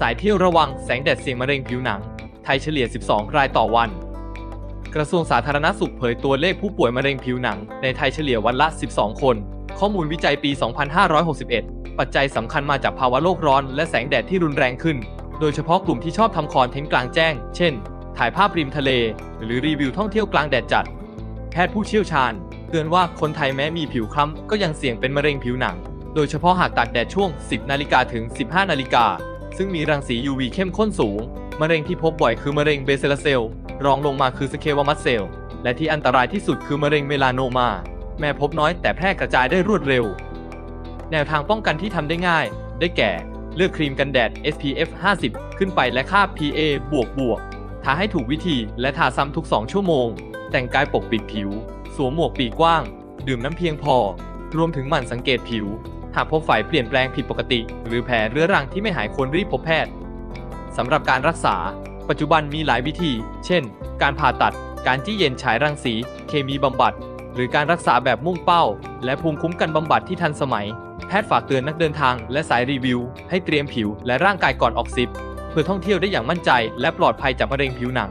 สายเที่ยวระวังแสงแดดเสี่ยงมะเร็งผิวหนัง ไทยเฉลี่ย 12 รายต่อวัน กระทรวงสาธารณสุขเผยตัวเลขผู้ป่วยมะเร็งผิวหนัง ในไทยเฉลี่ยวันละ 12 คน ข้อมูลวิจัยปี 2561 ปัจจัยสำคัญมาจากภาวะโลกร้อนและแสงแดดที่รุนแรงขึ้น โดยเฉพาะกลุ่มที่ชอบทำคอนเทนต์กลางแจ้ง เช่น ถ่ายภาพริมทะเล หรือรีวิวท่องเที่ยวกลางแดดจัด แพทย์ผู้เชี่ยวชาญ เตือนว่าคนไทยแม้มีผิวคล้ำก็ยังเสี่ยงเป็นมะเร็งผิวหนัง โดยเฉพาะหากตากแดดช่วง 10 นาฬิกาถึง 15 นาฬิกา ซึ่งมีรังสี UV เข้มข้นสูง มะเร็งที่พบบ่อยคือมะเร็งเบเซลเซล รองลงมาคือสเความัสเซล และที่อันตรายที่สุดคือมะเร็งเมลานโนมา แม้พบน้อยแต่แพร่กระจายได้รวดเร็ว แนวทางป้องกันที่ทำได้ง่าย ได้แก่ เลือกครีมกันแดด SPF 50 ขึ้นไปและค่า PA บวกบวกทาให้ถูกวิธีและทาซ้ำทุก 2 ชั่วโมง แต่งกายปกปิดผิว สวมหมวกปีกกว้าง ดื่มน้ำเพียงพอ รวมถึงหมั่นสังเกตผิว หากพบฝ่ายเปลี่ยนแปลงผิดปกติ หรือแผลเรื้อรังที่ไม่หายควรรีบพบแพทย์สำหรับการรักษา ปัจจุบันมีหลายวิธี เช่น การผ่าตัด การจี้เย็นฉายรังสี เคมีบำบัด หรือการรักษาแบบมุ่งเป้า และภูมิคุ้มกันบำบัดที่ทันสมัย แพทย์ฝากเตือนนักเดินทางและสายรีวิว ให้เตรียมผิวและร่างกายก่อนออกซิป เพื่อท่องเที่ยวได้อย่างมั่นใจ และปลอดภัยจากมะเร็งผิวหนัง